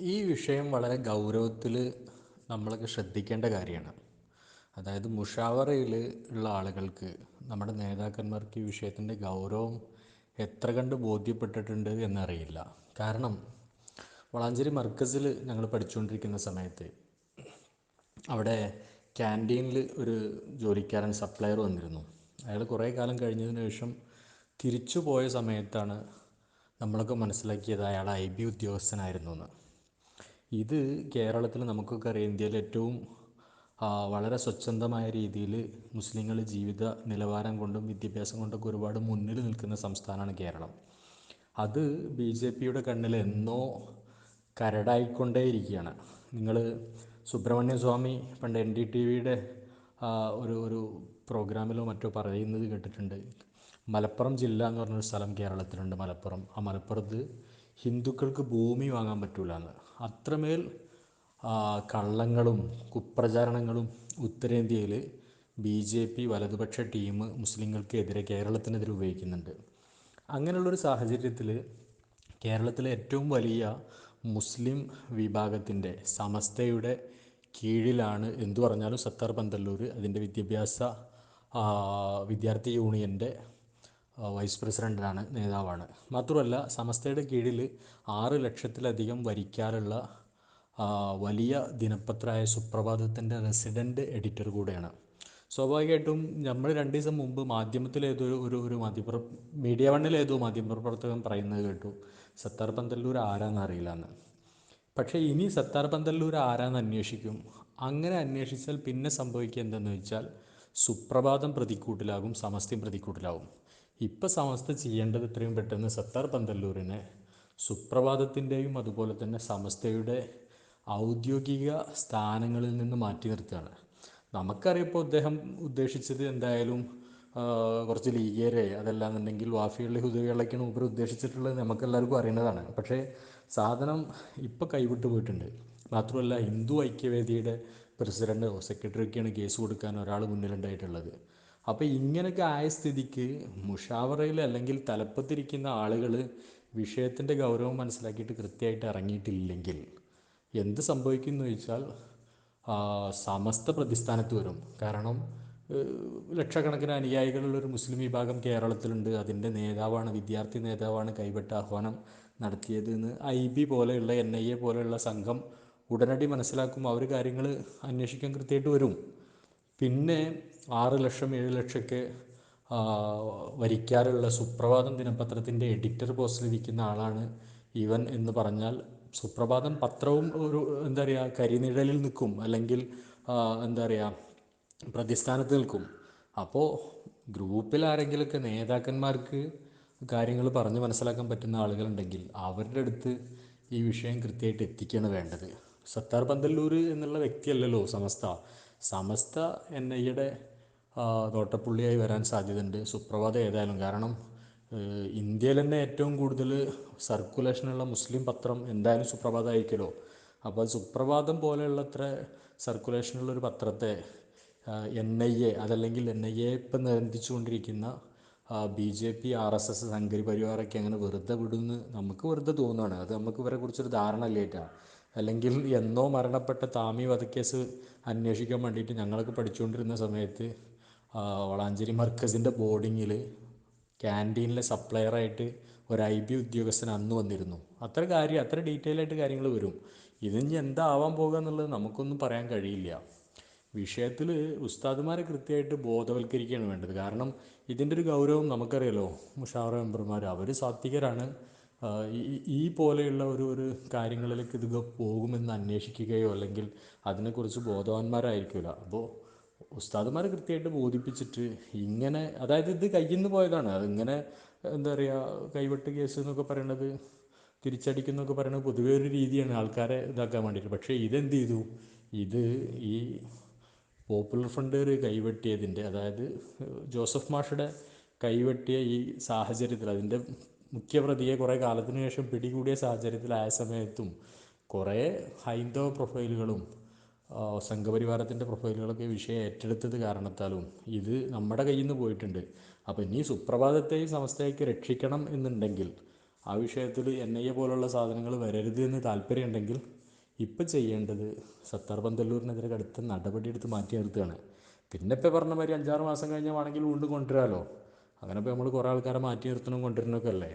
ഈ വിഷയം വളരെ ഗൗരവത്തിൽ നമ്മളൊക്കെ ശ്രദ്ധിക്കേണ്ട കാര്യമാണ്. അതായത് മുഷാവറയിൽ ഉള്ള ആളുകൾക്ക് നമ്മുടെ നേതാക്കന്മാർക്ക് ഈ വിഷയത്തിന്റെ ഗൗരവം എത്ര കണ്ട് ബോധ്യപ്പെട്ടിട്ടുണ്ട് എന്നറിയില്ല. കാരണം വളാഞ്ചേരി മർക്കസിൽ ഞങ്ങൾ പഠിച്ചുകൊണ്ടിരിക്കുന്ന സമയത്ത് അവിടെ ക്യാന്റീനിൽ ഒരു ജോലിക്കാരൻ സപ്ലയർ വന്നിരുന്നു. അയാൾ കുറേ കാലം കഴിഞ്ഞതിന് ശേഷം തിരിച്ചു പോയ സമയത്താണ് നമ്മളൊക്കെ മനസ്സിലാക്കിയത് അയാൾ ഐ ബി ഉദ്യോഗസ്ഥനായിരുന്നു എന്ന്. ഇത് കേരളത്തിൽ നമുക്കൊക്കെ അറിയാം ഇന്ത്യയിൽ ഏറ്റവും വളരെ സ്വച്ഛന്തമായ രീതിയിൽ മുസ്ലിങ്ങൾ ജീവിത നിലവാരം കൊണ്ടും വിദ്യാഭ്യാസം കൊണ്ടൊക്കെ ഒരുപാട് മുന്നിൽ നിൽക്കുന്ന സംസ്ഥാനമാണ് കേരളം. അത് ബി ജെ പിയുടെ കണ്ണിൽ എന്നോ കരടായിക്കൊണ്ടേയിരിക്കുകയാണ്. നിങ്ങൾ സുബ്രഹ്മണ്യ സ്വാമി പണ്ട് എൻ ഡി ടി വിയുടെ ഒരു ഒരു പ്രോഗ്രാമിലോ മറ്റോ പറയുന്നത് കേട്ടിട്ടുണ്ട്. മലപ്പുറം ജില്ല എന്ന് പറഞ്ഞൊരു സ്ഥലം കേരളത്തിലുണ്ട് മലപ്പുറം. ആ മലപ്പുറത്ത് ഹിന്ദുക്കൾക്ക് ഭൂമി വാങ്ങാൻ പറ്റൂല എന്ന്. അത്രമേൽ കള്ളങ്ങളും കുപ്രചാരണങ്ങളും ഉത്തരേന്ത്യയിൽ ബി ജെ പി വലതുപക്ഷ ടീം മുസ്ലിങ്ങൾക്കെതിരെ കേരളത്തിനെതിരെ ഉപയോഗിക്കുന്നുണ്ട്. അങ്ങനെയുള്ളൊരു സാഹചര്യത്തിൽ കേരളത്തിലെ ഏറ്റവും വലിയ മുസ്ലിം വിഭാഗത്തിന്റെ സമസ്തയുടെ കീഴിലാണ് എന്തു പറഞ്ഞാലും സത്താർ പന്തല്ലൂർ. അതിന്റെ വിദ്യാഭ്യാസ വിദ്യാർത്ഥി യൂണിയന്റെ വൈസ് പ്രസിഡന്റാണ് നേതാവാണ്. മാത്രമല്ല സമസ്തയുടെ കീഴിൽ ആറ് ലക്ഷത്തിലധികം വരിക്കാറുള്ള വലിയ ദിനപത്രമായ സുപ്രഭാതത്തിന്റെ റെസിഡന്റ് എഡിറ്റർ കൂടെയാണ്. സ്വാഭാവികമായിട്ടും നമ്മൾ രണ്ട് ദിവസം മുമ്പ് മാധ്യമത്തിലേതോ ഒരു- ഒരു മാധ്യമ മീഡിയ വണ്ണിലേതോ മാധ്യമപ്രവർത്തകൻ പറയുന്നത് കേട്ടു സത്താർ പന്തല്ലൂർ ആരാന്ന് അറിയില്ല എന്ന് പക്ഷേ ഇനി സത്താർ പന്തല്ലൂർ ആരാന്ന് അന്വേഷിക്കും. അങ്ങനെ അന്വേഷിച്ചാൽ പിന്നെ സംഭവിക്കുക എന്തെന്ന് വെച്ചാൽ സുപ്രഭാതം പ്രതിക്കൂട്ടിലാകും സമസ്തയും പ്രതിക്കൂട്ടിലാകും. ഇപ്പം സമസ്ത ചെയ്യേണ്ടത് ഇത്രയും പെട്ടെന്ന് സത്താർ പന്തല്ലൂരിനെ സുപ്രഭാതത്തിന്റെയും അതുപോലെ തന്നെ സമസ്തയുടെ ഔദ്യോഗിക സ്ഥാനങ്ങളിൽ നിന്ന് മാറ്റി നിർത്തുകയാണ്. നമുക്കറിയപ്പോൾ അദ്ദേഹം ഉദ്ദേശിച്ചത് എന്തായാലും കുറച്ച് ലീഗേരെ അതല്ലാന്നുണ്ടെങ്കിൽ വാഫിയുള്ള ഹുദവികളൊക്കെയാണ് ഉപരി ഉദ്ദേശിച്ചിട്ടുള്ളത് നമുക്കെല്ലാവർക്കും അറിയുന്നതാണ്. പക്ഷേ സാധനം ഇപ്പോൾ കൈവിട്ട് പോയിട്ടുണ്ട്. മാത്രമല്ല ഹിന്ദു ഐക്യവേദിയുടെ പ്രസിഡന്റോ സെക്രട്ടറിയൊക്കെയാണ് കേസ് കൊടുക്കാൻ ഒരാൾ മുന്നിലുണ്ടായിട്ടുള്ളത്. അപ്പോൾ ഇങ്ങനെയൊക്കെ ആയ സ്ഥിതിക്ക് മുഷാവറയിൽ അല്ലെങ്കിൽ തലപ്പത്തിരിക്കുന്ന ആളുകൾ വിഷയത്തിന്റെ ഗൗരവം മനസ്സിലാക്കിയിട്ട് കൃത്യമായിട്ട് ഇറങ്ങിയിട്ടില്ലെങ്കിൽ എന്ത് സംഭവിക്കും എന്ന് ചോദിച്ചാൽ സമസ്ത പ്രതിസ്ഥാനത്ത് വരും. കാരണം ലക്ഷക്കണക്കിന് അനുയായികളുള്ള ഒരു മുസ്ലിം വിഭാഗം കേരളത്തിലുണ്ട്. അതിന്റെ നേതാവാണ് വിദ്യാർത്ഥി നേതാവാണ് കൈവിട്ട ആഹ്വാനം നടത്തിയത് എന്ന് ഐ ബി പോലെയുള്ള എൻ ഐ എ പോലെയുള്ള സംഘം ഉടനടി മനസ്സിലാക്കും. അവർ കാര്യങ്ങൾ അന്വേഷിക്കാൻ കൃത്യമായിട്ട് വരും. പിന്നെ ആറ് ലക്ഷം ഏഴ് ലക്ഷമൊക്കെ വരിക്കാറുള്ള സുപ്രഭാതം ദിനപത്രത്തിന്റെ എഡിറ്റർ പോസ്റ്റിൽ ഇരിക്കുന്ന ആളാണ് ഇവൻ എന്ന് പറഞ്ഞാൽ. സുപ്രഭാതം പത്രവും ഒരു എന്താ പറയുക കരിനിഴലിൽ നിൽക്കും അല്ലെങ്കിൽ എന്താ പറയുക പ്രതിസ്ഥാനത്ത് നിൽക്കും. അപ്പോൾ ഗ്രൂപ്പിൽ ആരെങ്കിലുമൊക്കെ നേതാക്കന്മാർക്ക് കാര്യങ്ങൾ പറഞ്ഞ് മനസ്സിലാക്കാൻ പറ്റുന്ന ആളുകളുണ്ടെങ്കിൽ അവരുടെ അടുത്ത് ഈ വിഷയം കൃത്യമായിട്ട് എത്തിക്കുകയാണ് വേണ്ടത്. സത്താർ പന്തല്ലൂർ എന്നുള്ള വ്യക്തിയല്ലല്ലോ സമസ്ത. സമസ്ത എൻ ഐയുടെ തോട്ടപ്പുള്ളിയായി വരാൻ സാധ്യതയുണ്ട്. സുപ്രഭാതം ഏതായാലും കാരണം ഇന്ത്യയിൽ തന്നെ ഏറ്റവും കൂടുതൽ സർക്കുലേഷനുള്ള മുസ്ലിം പത്രം എന്തായാലും സുപ്രഭാതമായിരിക്കുമല്ലോ അപ്പോൾ സുപ്രഭാതം പോലെയുള്ള അത്ര സർക്കുലേഷനുള്ള ഒരു പത്രത്തെ എൻ ഐ എ അതല്ലെങ്കിൽ എൻ ഐ എ ഇപ്പം നിരന്തിച്ചുകൊണ്ടിരിക്കുന്ന B J P R S S സംഘരി പരിവാറൊക്കെ അങ്ങനെ വെറുതെ വിടുമെന്ന് നമുക്ക് വെറുതെ തോന്നുകയാണ് അത് നമുക്ക് ഇവരെ കുറിച്ചൊരു ധാരണ ഇല്ലേറ്റാണ് അല്ലെങ്കിൽ എന്നോ മരണപ്പെട്ട താമി വധക്കേസ് അന്വേഷിക്കാൻ വേണ്ടിയിട്ട് ഞങ്ങളൊക്കെ പഠിച്ചുകൊണ്ടിരുന്ന സമയത്ത് വളാഞ്ചേരി മർക്കസിന്റെ ബോർഡിങ്ങിൽ ക്യാന്റീനിലെ സപ്ലയറായിട്ട് ഒരു ഐ ബി ഉദ്യോഗസ്ഥൻ അന്ന് വന്നിരുന്നു. അത്ര കാര്യം അത്ര ഡീറ്റെയിൽ ആയിട്ട് കാര്യങ്ങൾ വരും. ഇതിനി എന്താവാൻ പോകുക എന്നുള്ളത് നമുക്കൊന്നും പറയാൻ കഴിയില്ല. വിഷയത്തിൽ ഉസ്താദുമാരെ കൃത്യമായിട്ട് ബോധവൽക്കരിക്കുകയാണ് വേണ്ടത്. കാരണം ഇതിന്റെ ഒരു ഗൗരവം നമുക്കറിയാലോ മുഷാറ മെമ്പർമാർ അവർ സാത്വികരാണ്. ഈ പോലെയുള്ള ഒരു ഒരു കാര്യങ്ങളിലേക്ക് ഇത് പോകുമെന്ന് അന്വേഷിക്കുകയോ അല്ലെങ്കിൽ അതിനെക്കുറിച്ച് ബോധവാന്മാരായിരിക്കില്ല. അപ്പോൾ ഉസ്താദുമാർ കൃത്യമായിട്ട് ബോധിപ്പിച്ചിട്ട് ഇങ്ങനെ അതായത് ഇത് കയ്യിൽ നിന്ന് പോയതാണ് അതിങ്ങനെ എന്താ പറയുക കൈവെട്ട് കേസ് എന്നൊക്കെ പറയണത് തിരിച്ചടിക്കുന്നൊക്കെ പറയുന്നത് പൊതുവേ ഒരു രീതിയാണ് ആൾക്കാരെ ഇതാക്കാൻ വേണ്ടിയിട്ട്. പക്ഷേ ഇതെന്ത് ചെയ്തു? ഇത് ഈ പോപ്പുലർ ഫ്രണ്ടുകാർ കൈവെട്ടിയതിന്റെ അതായത് ജോസഫ് മാഷുടെ കൈവെട്ടിയ ഈ സാഹചര്യത്തിൽ അതിന്റെ മുഖ്യപ്രതിയെ കുറേ കാലത്തിന് ശേഷം പിടികൂടിയ സാഹചര്യത്തിലായ സമയത്തും കുറേ ഹൈന്ദവ പ്രൊഫൈലുകളും സംഘപരിവാരത്തിന്റെ പ്രൊഫൈലുകളൊക്കെ വിഷയം ഏറ്റെടുത്തത് കാരണത്താലും ഇത് നമ്മുടെ കയ്യിൽ നിന്ന് പോയിട്ടുണ്ട്. അപ്പോൾ ഇനി സുപ്രഭാതത്തെയും സമസ്തയൊക്കെ രക്ഷിക്കണം എന്നുണ്ടെങ്കിൽ ആ വിഷയത്തിൽ എൻ ഐ എ പോലുള്ള സാധനങ്ങൾ വരരുത് എന്ന് താല്പര്യമുണ്ടെങ്കിൽ ഇപ്പം ചെയ്യേണ്ടത് സത്താർ പന്തല്ലൂരിനെതിരെ കടുത്ത നടപടിയെടുത്ത് മാറ്റി നിർത്തുകയാണ്. പിന്നെ ഇപ്പം പറഞ്ഞ മാതിരി അഞ്ചാറ് മാസം കഴിഞ്ഞാൽ വേണമെങ്കിൽ വീണ്ടും കൊണ്ടുവരാമല്ലോ അങ്ങനെ ഇപ്പോൾ നമ്മൾ കുറേ ആൾക്കാരെ മാറ്റി നിർത്തണം കൊണ്ടുവരണമൊക്കെ അല്ലേ?